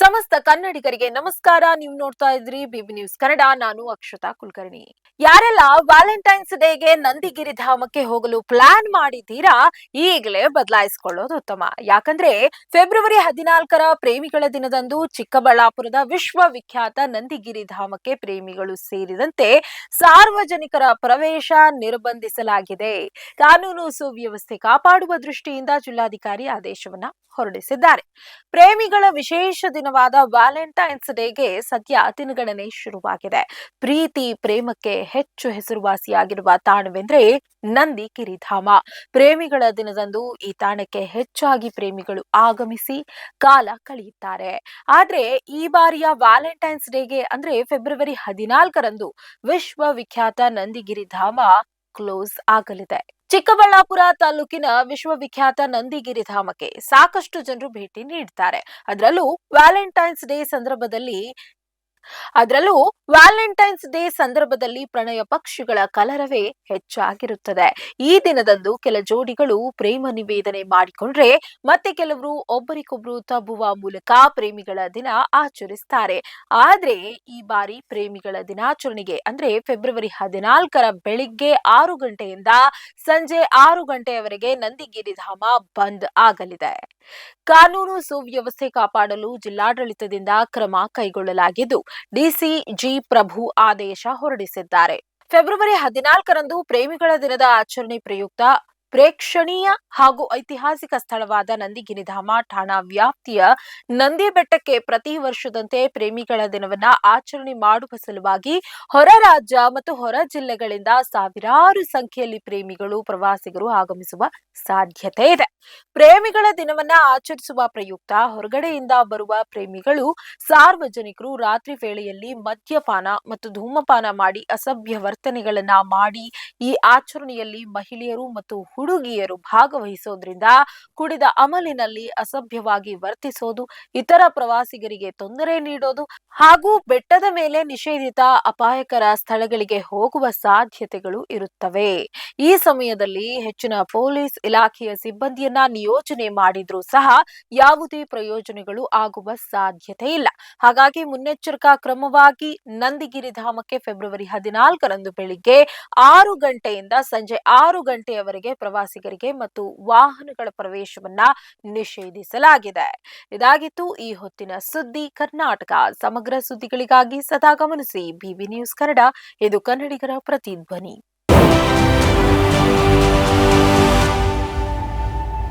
ಸಮಸ್ತ ಕನ್ನಡಿಗರಿಗೆ ನಮಸ್ಕಾರ. ನೀವು ನೋಡ್ತಾ ಇದ್ರಿ ಬಿಬಿ ನ್ಯೂಸ್ ಕನ್ನಡ. ನಾನು ಅಕ್ಷತಾ ಕುಲಕರ್ಣಿ. ಯಾರೆಲ್ಲ ವ್ಯಾಲೆಂಟೈನ್ಸ್ ಡೇಗೆ ನಂದಿಗಿರಿ ಧಾಮಕ್ಕೆ ಹೋಗಲು ಪ್ಲಾನ್ ಮಾಡಿದ್ದೀರಾ, ಈಗಲೇ ಬದಲಾಯಿಸಿಕೊಳ್ಳೋದು ಉತ್ತಮ. ಯಾಕಂದ್ರೆ ಫೆಬ್ರವರಿ ಹದಿನಾಲ್ಕರ ಪ್ರೇಮಿಗಳ ದಿನದಂದು ಚಿಕ್ಕಬಳ್ಳಾಪುರದ ವಿಶ್ವವಿಖ್ಯಾತ ನಂದಿಗಿರಿ ಧಾಮಕ್ಕೆ ಪ್ರೇಮಿಗಳು ಸೇರಿದಂತೆ ಸಾರ್ವಜನಿಕರ ಪ್ರವೇಶ ನಿರ್ಬಂಧಿಸಲಾಗಿದೆ. ಕಾನೂನು ಸುವ್ಯವಸ್ಥೆ ಕಾಪಾಡುವ ದೃಷ್ಟಿಯಿಂದ ಜಿಲ್ಲಾಧಿಕಾರಿ ಆದೇಶವನ್ನ ಹೊರಡಿಸಿದ್ದಾರೆ. ಪ್ರೇಮಿಗಳ ವಿಶೇಷ ದಿನವಾದ ವ್ಯಾಲೆಂಟೈನ್ಸ್ ಡೇಗೆ ಸದ್ಯ ದಿನಗಣನೆ ಶುರುವಾಗಿದೆ. ಪ್ರೀತಿ, ಪ್ರೇಮಕ್ಕೆ ಹೆಚ್ಚು ಹೆಸರುವಾಸಿಯಾಗಿರುವ ತಾಣವೆಂದ್ರೆ ನಂದಿ ಗಿರಿಧಾಮ ಪ್ರೇಮಿಗಳ ದಿನದಂದು ಈ ತಾಣಕ್ಕೆ ಹೆಚ್ಚಾಗಿ ಪ್ರೇಮಿಗಳು ಆಗಮಿಸಿ ಕಾಲ ಕಳೆಯುತ್ತಾರೆ. ಆದ್ರೆ ಈ ಬಾರಿಯ ವ್ಯಾಲೆಂಟೈನ್ಸ್ ಡೇಗೆ ಅಂದ್ರೆ ಫೆಬ್ರವರಿ ಹದಿನಾಲ್ಕರಂದು ವಿಶ್ವವಿಖ್ಯಾತ ನಂದಿಗಿರಿಧಾಮ ಕ್ಲೋಸ್ ಆಗಲಿದೆ. ಚಿಕ್ಕಬಳ್ಳಾಪುರ ತಾಲೂಕಿನ ವಿಶ್ವವಿಖ್ಯಾತ ನಂದಿಗಿರಿ ಧಾಮಕ್ಕೆ ಸಾಕಷ್ಟು ಜನರು ಭೇಟಿ ನೀಡ್ತಾರೆ. ಅದರಲ್ಲೂ ವ್ಯಾಲೆಂಟೈನ್ಸ್ ಡೇ ಸಂದರ್ಭದಲ್ಲಿ ಅದರಲ್ಲೂ ವ್ಯಾಲೆಂಟೈನ್ಸ್ ಡೇ ಸಂದರ್ಭದಲ್ಲಿ ಪ್ರಣಯ ಪಕ್ಷಿಗಳ ಕಲರವೇ ಹೆಚ್ಚಾಗಿರುತ್ತದೆ. ಈ ದಿನದಂದು ಕೆಲ ಜೋಡಿಗಳು ಪ್ರೇಮ ನಿವೇದನೆ ಮಾಡಿಕೊಂಡ್ರೆ ಮತ್ತೆ ಕೆಲವರು ಒಬ್ಬರಿಗೊಬ್ರು ತಬ್ಬುವ ಮೂಲಕ ಪ್ರೇಮಿಗಳ ದಿನ ಆಚರಿಸ್ತಾರೆ. ಆದ್ರೆ ಈ ಬಾರಿ ಪ್ರೇಮಿಗಳ ದಿನಾಚರಣೆಗೆ ಅಂದ್ರೆ ಫೆಬ್ರವರಿ ಹದಿನಾಲ್ಕರ ಬೆಳಿಗ್ಗೆ ಆರು ಗಂಟೆಯಿಂದ ಸಂಜೆ ಆರು ಗಂಟೆಯವರೆಗೆ ನಂದಿಗಿರಿ ಧಾಮ ಬಂದ್ ಆಗಲಿದೆ. ಕಾನೂನು ಸುವ್ಯವಸ್ಥೆ ಕಾಪಾಡಲು ಜಿಲ್ಲಾಡಳಿತದಿಂದ ಕ್ರಮ ಕೈಗೊಳ್ಳಲಾಗಿದ್ದು ಡಿಸಿ ಜಿ ಪ್ರಭು ಆದೇಶ ಹೊರಡಿಸಿದ್ದಾರೆ. ಫೆಬ್ರವರಿ ಹದಿನಾಲ್ಕರಂದು ಪ್ರೇಮಿಗಳ ದಿನದ ಆಚರಣೆ ಪ್ರಯುಕ್ತ ಪ್ರೇಕ್ಷಣೀಯ ಹಾಗೂ ಐತಿಹಾಸಿಕ ಸ್ಥಳವಾದ ನಂದಿಗಿರಿಧಾಮ ಠಾಣಾ ವ್ಯಾಪ್ತಿಯ ನಂದಿ ಬೆಟ್ಟಕ್ಕೆ ಪ್ರತಿ ವರ್ಷದಂತೆ ಪ್ರೇಮಿಗಳ ದಿನವನ್ನ ಆಚರಣೆ ಮಾಡುವ ಸಲುವಾಗಿ ಹೊರ ರಾಜ್ಯ ಮತ್ತು ಹೊರ ಜಿಲ್ಲೆಗಳಿಂದ ಸಾವಿರಾರು ಸಂಖ್ಯೆಯಲ್ಲಿ ಪ್ರೇಮಿಗಳು, ಪ್ರವಾಸಿಗರು ಆಗಮಿಸುವ ಸಾಧ್ಯತೆ ಇದೆ. ಪ್ರೇಮಿಗಳ ದಿನವನ್ನ ಆಚರಿಸುವ ಪ್ರಯುಕ್ತ. ಹೊರಗಡೆಯಿಂದ ಬರುವ ಪ್ರೇಮಿಗಳು ಸಾರ್ವಜನಿಕರು ರಾತ್ರಿ ವೇಳೆಯಲ್ಲಿ ಮದ್ಯಪಾನ ಮತ್ತು ಧೂಮಪಾನ ಮಾಡಿ ಅಸಭ್ಯ ವರ್ತನೆಗಳನ್ನ ಮಾಡಿ ಈ ಆಚರಣೆಯಲ್ಲಿ ಮಹಿಳೆಯರು ಮತ್ತು ಹುಡುಗಿಯರು ಭಾಗವಹಿಸೋದ್ರಿಂದ ಕುಡಿದ ಅಮಲಿನಲ್ಲಿ ಅಸಭ್ಯವಾಗಿ ವರ್ತಿಸೋದು, ಇತರ ಪ್ರವಾಸಿಗರಿಗೆ ತೊಂದರೆ ನೀಡೋದು ಹಾಗೂ ಬೆಟ್ಟದ ಮೇಲೆ ನಿಷೇಧಿತ ಅಪಾಯಕರ ಸ್ಥಳಗಳಿಗೆ ಹೋಗುವ ಸಾಧ್ಯತೆಗಳು ಇರುತ್ತವೆ. ಈ ಸಮಯದಲ್ಲಿ ಹೆಚ್ಚಿನ ಪೊಲೀಸ್ ಇಲಾಖೆಯ ಸಿಬ್ಬಂದಿಯನ್ನ ನಿಯೋಜನೆ ಮಾಡಿದ್ರೂ ಸಹ ಯಾವುದೇ ಪ್ರಯೋಜನಗಳು ಆಗುವ ಸಾಧ್ಯತೆ ಇಲ್ಲ. ಹಾಗಾಗಿ ಮುನ್ನೆಚ್ಚರಿಕಾ ಕ್ರಮವಾಗಿ ನಂದಿಗಿರಿ ಧಾಮಕ್ಕೆ ಫೆಬ್ರವರಿ ಹದಿನಾಲ್ಕರಂದು ಬೆಳಿಗ್ಗೆ ಆರು ಗಂಟೆಯಿಂದ ಸಂಜೆ ಆರು ಗಂಟೆಯವರೆಗೆ ಪ್ರವಾಸಿಗರಿಗೆ ಮತ್ತು ವಾಹನಗಳ ಪ್ರವೇಶವನ್ನ ನಿಷೇಧಿಸಲಾಗಿದೆ. ಇದಾಗಿತ್ತು ಈ ಹೊತ್ತಿನ ಸುದ್ದಿ ಕರ್ನಾಟಕ. ಸಮಗ್ರ ಸುದ್ದಿಗಳಿಗಾಗಿ ಸದಾ ಗಮನಿಸಿ. ಬಿಬಿ ನ್ಯೂಸ್ ಕನ್ನಡ, ಇದು ಕನ್ನಡಿಗರ ಪ್ರತಿಧ್ವನಿ.